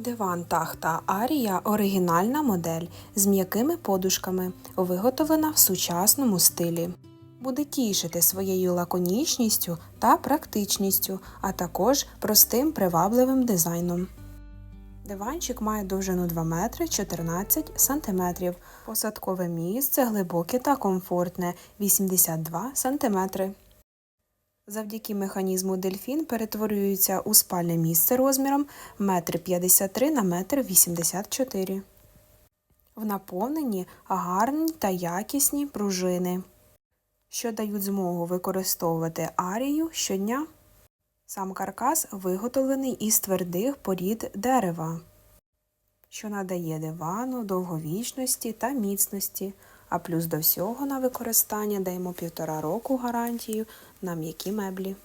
Диван тахта Арія оригінальна модель з м'якими подушками, виготовлена в сучасному стилі. Буде тішити своєю лаконічністю та практичністю, а також простим привабливим дизайном. Диванчик має довжину 2 метри 14 сантиметрів. Посадкове місце глибоке та комфортне 82 сантиметри. Завдяки механізму дельфін перетворюється у спальне місце розміром 1,53 на 1,84 м. В наповненні гарні та якісні пружини, що дають змогу використовувати арію щодня. Сам каркас виготовлений із твердих порід дерева, що надає дивану довговічності та міцності, а плюс до всього на використання даємо півтора року гарантію на м'які меблі.